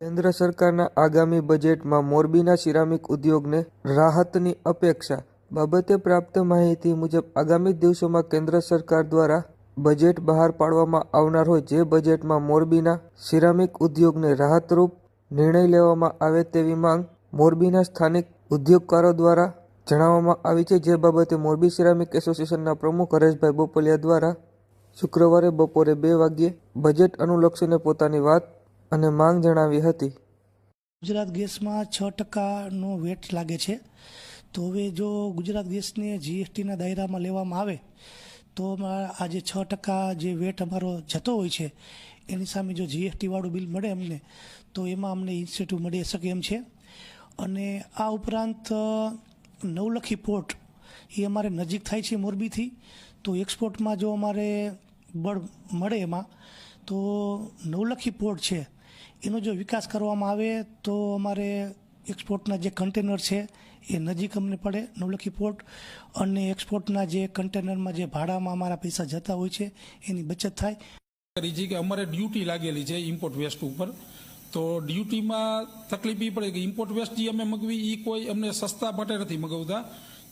કેન્દ્ર સરકારના આગામી બજેટમાં મોરબીના સિરામિક ઉદ્યોગને રાહતની અપેક્ષા બાબતે પ્રાપ્ત માહિતી મુજબ આગામી દિવસોમાં કેન્દ્ર સરકાર દ્વારા બજેટ બહાર પાડવામાં આવનાર હોય જે બજેટમાં મોરબીના સિરામિક ઉદ્યોગને રાહતરૂપ નિર્ણય લેવામાં આવે તેવી માંગ મોરબીના સ્થાનિક ઉદ્યોગકારો દ્વારા જણાવવામાં આવી છે. જે બાબતે મોરબી સિરામિક એસોસિએશનના પ્રમુખ હરેશભાઈ બોપલિયા દ્વારા શુક્રવારે બપોરે બે વાગ્યે બજેટ અનુલક્ષીને પોતાની વાત અને માંગ જણાવી હતી. ગુજરાત ગેસમાં છ ટકાનો વેટ લાગે છે. તો હવે જો ગુજરાત ગેસને જીએસટીના દાયરામાં લેવામાં આવે, તો આ જે છ ટકા જે વેટ અમારો જતો હોય છે, એની સામે જો જીએસટીવાળું બિલ મળે અમને, તો એમાં અમને ઇન્સેન્ટિવ મળી શકે એમ છે. અને આ ઉપરાંત નવલખી પોર્ટ, એ અમારે નજીક થાય છે મોરબીથી, તો એક્સપોર્ટમાં જો અમારે બળ મળે એમાં, તો નવલખી પોર્ટ છે. એનો જો વિકાસ કરવામાં આવે તો અમારે એક્સપોર્ટના જે કન્ટેનર છે, એ નજીક અમને પડે નવલખી પોર્ટ અને એક્સપોર્ટના જે કન્ટેનરમાં જે ભાડામાં અમારા પૈસા જતા હોય છે, એની બચત થાય. કરી છે કે અમારે ડ્યુટી લાગેલી છે ઇમ્પોર્ટ વેસ્ટ ઉપર. તો ડ્યુટીમાં તકલીફ એ પડે કે ઇમ્પોર્ટ વેસ્ટ જે અમે મગવી એ કોઈ અમને સસ્તા માટે નથી મગવતા.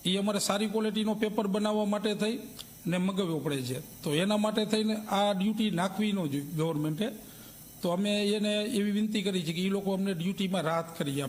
એ અમારે સારી ક્વોલિટીનો પેપર બનાવવા માટે થઈ ને મગવવો પડે છે. તો એના માટે થઈને આ ડ્યુટી નાખવી ન જોઈએ ગવર્મેન્ટે. તો અમે એને એવી વિનંતી કરી છે કે એ લોકો અમને ડ્યુટીમાં રાહત કરી આપે.